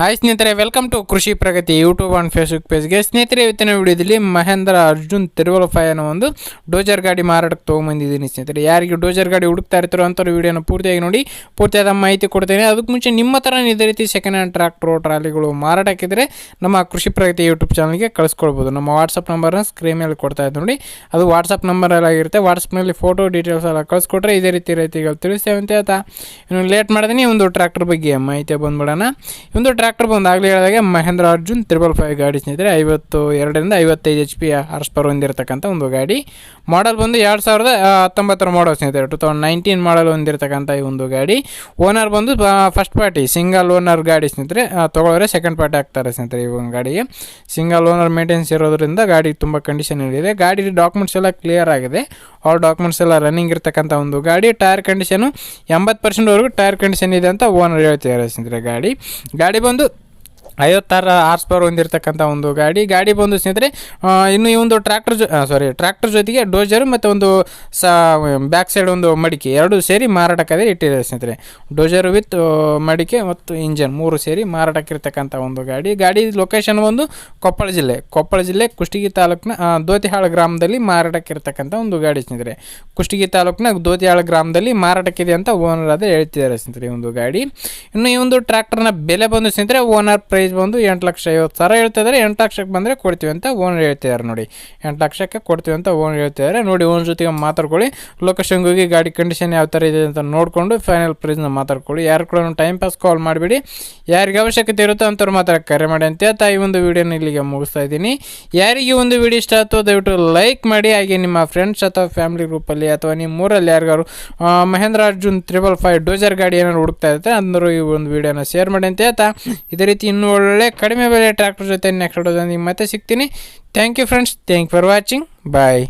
Hi ಸ್ನೇಹಿತರೆ welcome to Krishi Pragathi YouTube and Facebook ಪೇಜ್ಗೆ ಸ್ನೇಹಿತರೆ, ಇವತ್ತಿನ ವಿಡಿಯೋದಲ್ಲಿ ಮಹೇಂದ್ರ ಅರ್ಜುನ್ ತಿರುವಲ್ ಫೈ ಅನ್ನೋ ಒಂದು ಡೋಜರ್ ಗಾಡಿ ಮಾರಾಟಕ್ಕೆ ತೊಗೊಂಬಂದಿದ್ದೀನಿ ಸ್ನೇಹಿತರೆ. ಯಾರಿಗೆ ಡೋಜರ್ ಗಾಡಿ ಹುಡುಕ್ತಾ ಇರ್ತಾರೋ ಅಂಥವ್ರು ವೀಡಿಯೋನ ಪೂರ್ತಿಯಾಗಿ ನೋಡಿ, ಪೂರ್ತಿಯಾದ ಮಾಹಿತಿ ಕೊಡ್ತೇನೆ. ಅದಕ್ಕೆ ಮುಂಚೆ ನಿಮ್ಮ ಥರ ಇದೇ ರೀತಿ ಸೆಕೆಂಡ್ ಹ್ಯಾಂಡ್ ಟ್ರ್ಯಾಕ್ಟ್ರು ಟ್ರಾಲಿಗಳು ಮಾರಾಟಕ್ಕಿದ್ರೆ ನಮ್ಮ ಕೃಷಿ ಪ್ರಗತಿ ಯೂಟ್ಯೂಬ್ ಚಾನಲ್ಗೆ ಕಳಿಸ್ಕೊಳ್ಬೋದು. ನಮ್ಮ ವಾಟ್ಸಪ್ ನಂಬರ್ನ ಸ್ಕ್ರೀನ್ ಮೇಲೆ ಕೊಡ್ತಾ ಇದ್ದು ನೋಡಿ. ಅದು ವಾಟ್ಸಪ್ ನಂಬರ್ ಎಲ್ಲ ಆಗಿರುತ್ತೆ ವಾಟ್ಸಪ್ನಲ್ಲಿ ಫೋಟೋ ಡೀಟೇಲ್ಸ್ ಎಲ್ಲ ಕಳಿಸ್ಕೊಟ್ರೆ ಇದೇ ರೀತಿ ರೀತಿಗಳು ತಿಳಿಸ್ತೇವೆ ಅಂತ. ಹೇಳ್ತಾ ಇನ್ನು ಲೇಟ್ ಮಾಡಿದ್ರೆ ಒಂದು ಟ್ರ್ಯಾಕ್ಟರ್ ಬಗ್ಗೆ ಮಾಹಿತಿ ಬಂದ್ಬಿಡೋಣ. ಒಂದು ಟ್ರ್ಯಾಕ್ಟರ್ ಬಂದು ಆಗಲೇ ಹೇಳಿದಾಗೆ ಮಹೇಂದ್ರ ಅರ್ಜುನ್ ತ್ರಿಬಲ್ ಫೈವ್ ಗಾಡಿ ಸ್ನೇಹಿತರೆ, ಐವತ್ತು ಎರಡರಿಂದ ಐವತ್ತೈದು ಎಚ್ ಪಿ ಹರ್ಸ್ ಪರ್ ಹೊಂದಿರತಕ್ಕಂಥ ಒಂದು ಗಾಡಿ. ಮಾಡಲ್ ಬಂದು ಎರಡು ಸಾವಿರದ ಹತ್ತೊಂಬತ್ತರ ಮಾಡಲ್ ಸ್ನೇಹಿತರೆ ಟು ತೌಸಂಡ್ ನೈನ್ಟೀನ್ ಮಾಡಲ್ ಹೊಂದಿರತಕ್ಕಂಥ ಈ ಒಂದು ಗಾಡಿ. ಓನರ್ ಬಂದು ಫಸ್ಟ್ ಪಾರ್ಟಿ ಸಿಂಗಲ್ ಓನರ್ ಗಾಡಿ ಸ್ನೇಹಿತರೆ ತೊಗೊಳೋರೆ ಸೆಕೆಂಡ್ ಪಾರ್ಟಿ ಆಗ್ತಾರೆ ಸ್ನೇಹಿತರೆ ಈ ಒಂದು ಗಾಡಿಗೆ. ಸಿಂಗಲ್ ಓನರ್ ಮೇಂಟೆನ್ಸ್ ಇರೋದ್ರಿಂದ ಗಾಡಿ ತುಂಬ ಕಂಡೀಷನ್ ಇದೆ. ಗಾಡಿ ಡಾಕ್ಯುಮೆಂಟ್ಸ್ ಎಲ್ಲ ಕ್ಲಿಯರ್ ಆಗಿದೆ. ಆಲ್ ಡಾಕ್ಯುಮೆಂಟ್ಸ್ ಎಲ್ಲ ರನ್ನಿಂಗ್ ಇರ್ತಕ್ಕಂಥ ಒಂದು ಗಾಡಿ. ಟೈರ್ ಕಂಡೀಷನು ಎಂಬತ್ತು ಪರ್ಸೆಂಟ್ವರೆಗೂ ಟೈರ್ ಕಂಡೀಷನ್ ಇದೆ ಅಂತ ಓನರ್ ಹೇಳ್ತಿದ್ದಾರೆ ಸ್ನೇಹಿತರೆ ಗಾಡಿ. ಗಾಡಿ ಬಂದು end? ಐವತ್ತಾರು ಆರ್ಸ್ ಪವರ್ ಹೊಂದಿರತಕ್ಕಂಥ ಒಂದು ಗಾಡಿ. ಗಾಡಿ ಬಂದು ಸ್ನೇಹಿತರೆ ಇನ್ನು ಈ ಒಂದು ಟ್ರ್ಯಾಕ್ಟರ್ ಜೊ ಸಾರಿ ಟ್ರ್ಯಾಕ್ಟರ್ ಜೊತೆಗೆ ಡೋಜರ್ ಮತ್ತು ಒಂದು ಸಾ ಬ್ಯಾಕ್ ಸೈಡ್ ಒಂದು ಮಡಿಕೆ, ಎರಡು ಸೇರಿ ಮಾರಾಟಕ್ಕೆ ಇಟ್ಟಿದ್ದಾರೆ ಸ್ನೇಹಿತರೆ. ಡೋಜರ್ ವಿತ್ ಮಡಿಕೆ ಮತ್ತು ಇಂಜನ್ ಮೂರು ಸೇರಿ ಮಾರಾಟಕ್ಕಿರ್ತಕ್ಕಂಥ ಒಂದು ಗಾಡಿ. ಗಾಡಿ ಲೊಕೇಶನ್ ಒಂದು ಕೊಪ್ಪಳ ಜಿಲ್ಲೆ ಕೊಪ್ಪಳ ಜಿಲ್ಲೆ ಕುಷ್ಟಗಿ ತಾಲೂಕಿನ ದೋತಿಹಾಳ ಗ್ರಾಮದಲ್ಲಿ ಮಾರಾಟಕ್ಕಿರ್ತಕ್ಕಂಥ ಒಂದು ಗಾಡಿ ಸ್ನೇಹಿತರೆ. ಕುಷ್ಟಗಿ ತಾಲೂಕಿನ ದೋತಿಹಾಳ ಗ್ರಾಮದಲ್ಲಿ ಮಾರಾಟಕ್ಕಿದೆ ಅಂತ ಓನರ್ ಅದೇ ಹೇಳ್ತಿದ್ದಾರೆ ಸ್ನೇಹಿತರೆ ಒಂದು ಗಾಡಿ. ಇನ್ನು ಈ ಒಂದು ಟ್ರ್ಯಾಕ್ಟರ್ನ ಬೆಲೆ ಬಂದು ಸ್ನೇಹಿತರೆ ಓನರ್ ಪ್ರೈಸ್ ಬಂದು ಎಂಟು ಲಕ್ಷ ಐವತ್ತು ಸಾವಿರ ಹೇಳ್ತಿದ್ದಾರೆ ಎಂಟು ಲಕ್ಷಕ್ಕೆ ಬಂದರೆ ಕೊಡ್ತೀವಿ ಅಂತ ಓನರ್ ಹೇಳ್ತಿದ್ದಾರೆ ನೋಡಿ. ಎಂಟು ಲಕ್ಷಕ್ಕೆ ಕೊಡ್ತೀವಿ ಅಂತ ಓನರ್ ಹೇಳ್ತಿದ್ದಾರೆ ನೋಡಿ ಓನ್ ಜೊತೆಗೆ ಮಾತಾಡ್ಕೊಳ್ಳಿ. ಲೊಕೇಶನ್ಗೆ ಹೋಗಿ ಗಾಡಿ ಕಂಡೀಷನ್ ಯಾವ ಥರ ಇದೆ ಅಂತ ನೋಡಿಕೊಂಡು ಫೈನಲ್ ಪ್ರೈಸ್ನ ಮಾತಾಡ್ಕೊಳ್ಳಿ. ಯಾರು ಕೂಡ ಟೈಮ್ ಪಾಸ್ ಕಾಲ್ ಮಾಡಿಬಿಡಿ. ಯಾರಿಗೆ ಅವಶ್ಯಕತೆ ಇರುತ್ತೋ ಅಂತವ್ರು ಮಾತ್ರ ಕರೆ ಮಾಡಿ ಅಂತ ಹೇಳ್ತಾ ಈ ಒಂದು ವಿಡಿಯೋನ ಇಲ್ಲಿಗೆ ಮುಗಿಸ್ತಾ ಇದ್ದೀನಿ. ಯಾರಿಗೆ ಒಂದು ವಿಡಿಯೋ ಇಷ್ಟ ಆಯಿತು ದಯವಿಟ್ಟು ಲೈಕ್ ಮಾಡಿ. ಹಾಗೆ ನಿಮ್ಮ ಫ್ರೆಂಡ್ಸ್ ಅಥವಾ ಫ್ಯಾಮಿಲಿ ಗ್ರೂಪಲ್ಲಿ ಅಥವಾ ನಿಮ್ಮ ಊರಲ್ಲಿ ಯಾರಿಗಾರು Mahindra Arjun triple five dozer ಗಾಡಿ ಏನಾದ್ರು ಹುಡುಕ್ತಾ ಇರ್ತಾರೆ ಅಂದರು ಈ ಒಂದು ವಿಡಿಯೋನ ಶೇರ್ ಮಾಡಿ ಅಂತ ಹೇಳ್ತಾ. ಇದೇ ರೀತಿ ಇನ್ನೂ ಒಳ್ಳೆ ಕಡಿಮೆ ಬೆಲೆ ಟ್ರ್ಯಾಕ್ಟರ್ ಜೊತೆ ನೆಕ್ಸ್ಟ್ ವಿಡಿಯೋದಲ್ಲಿ ಮತ್ತೆ ಸಿಗ್ತೀನಿ. Thank you friends thank for watching bye